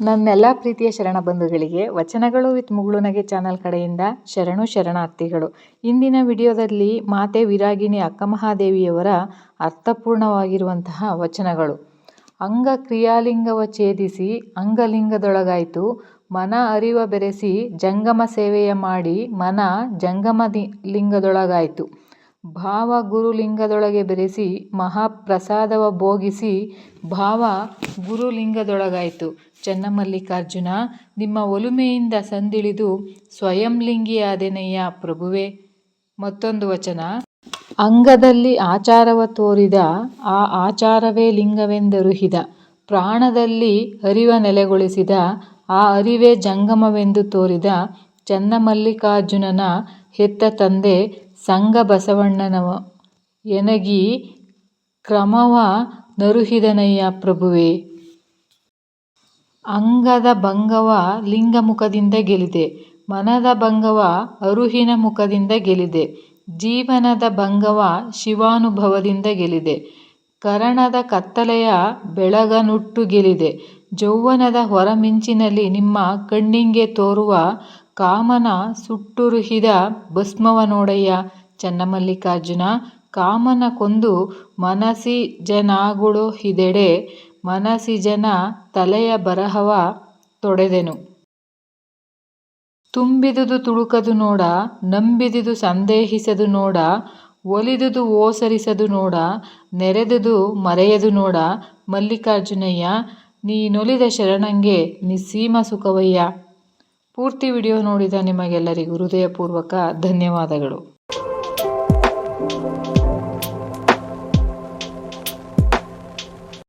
ನನ್ನೆಲ್ಲ ಪ್ರೀತಿಯ ಶರಣ ಬಂಧುಗಳಿಗೆ ವಚನಗಳು ವಿತ್ ಮುಗುಳುನಗೆ ಚಾನಲ್ ಕಡೆಯಿಂದ ಶರಣು ಶರಣಾರ್ಥಿಗಳು. ಇಂದಿನ ವಿಡಿಯೋದಲ್ಲಿ ಮಾತೆ ವಿರಾಗಿಣಿ ಅಕ್ಕಮಹಾದೇವಿಯವರ ಅರ್ಥಪೂರ್ಣವಾಗಿರುವಂತಹ ವಚನಗಳು. ಅಂಗ ಕ್ರಿಯಾಲಿಂಗವ ಛೇದಿಸಿ ಅಂಗಲಿಂಗದೊಳಗಾಯಿತು. ಮನ ಅರಿವ ಬೆರೆಸಿ ಜಂಗಮ ಸೇವೆಯ ಮಾಡಿ ಮನ ಜಂಗಮ ಲಿಂಗದೊಳಗಾಯಿತು. ಭಾವ ಗುರುಲಿಂಗದೊಳಗೆ ಬೆರೆಸಿ ಮಹಾಪ್ರಸಾದವ ಭೋಗಿಸಿ ಭಾವ ಗುರುಲಿಂಗದೊಳಗಾಯಿತು. ಚನ್ನಮಲ್ಲಿಕಾರ್ಜುನ, ನಿಮ್ಮ ಒಲುಮೆಯಿಂದ ಸಂದಿಳಿದು ಸ್ವಯಂಲಿಂಗಿಯಾದೆನಯ್ಯ ಪ್ರಭುವೆ. ಮತ್ತೊಂದು ವಚನ. ಅಂಗದಲ್ಲಿ ಆಚಾರವ ತೋರಿದ, ಆ ಆಚಾರವೇ ಲಿಂಗವೆಂದರುಹಿದ. ಪ್ರಾಣದಲ್ಲಿ ಅರಿವ ನೆಲೆಗೊಳಿಸಿದ, ಆ ಅರಿವೇ ಜಂಗಮವೆಂದು ತೋರಿದ ಚನ್ನಮಲ್ಲಿಕಾರ್ಜುನನ ಹೆತ್ತ ತಂದೆ ಸಂಗಬಸವಣ್ಣನವ ಎನಗಿ ಕ್ರಮವ ನರುಹಿದನಯ್ಯ ಪ್ರಭುವೆ. ಅಂಗದ ಭಂಗವ ಲಿಂಗ ಮುಖದಿಂದ ಗೆಲಿದೆ. ಮನದ ಭಂಗವ ಅರುಹಿನ ಮುಖದಿಂದ ಗೆಲಿದೆ. ಜೀವನದ ಭಂಗವ ಶಿವಾನುಭವದಿಂದ ಗೆಲಿದೆ. ಕರಣದ ಕತ್ತಲೆಯ ಬೆಳಗನುಟ್ಟು ಗೆಲಿದೆ. ಜೌವನದ ಹೊರಮಿಂಚಿನಲ್ಲಿ ನಿಮ್ಮ ಕಣ್ಣಿಂಗೆ ತೋರುವ ಕಾಮನ ಸುಟ್ಟುರುಹಿದ ಭಸ್ಮವ ನೋಡಯ್ಯ ಚನ್ನಮಲ್ಲಿಕಾರ್ಜುನ, ಕಾಮನ ಕೊಂದು ಮನಸಿಜನಾಗುಳೊಹಿದೆಡೆ ಮನಸಿಜನ ತಲೆಯ ಬರಹವ ತೊಡೆದೆನು. ತುಂಬಿದುದು ತುಳುಕದು ನೋಡ, ನಂಬಿದುದು ಸಂದೇಹಿಸದು ನೋಡ, ಒಲಿದುದು ಓಸರಿಸದು ನೋಡ, ನೆರೆದುದು ಮರೆಯದು ನೋಡ, ಮಲ್ಲಿಕಾರ್ಜುನಯ್ಯ, ನೀನೊಲಿದ ಶರಣಂಗೆ ನಿಸ್ಸೀಮ ಸುಖವಯ್ಯ. ಪೂರ್ತಿ ವಿಡಿಯೋ ನೋಡಿದ ನಿಮಗೆಲ್ಲರಿಗೂ ಹೃದಯಪೂರ್ವಕ ಧನ್ಯವಾದಗಳು.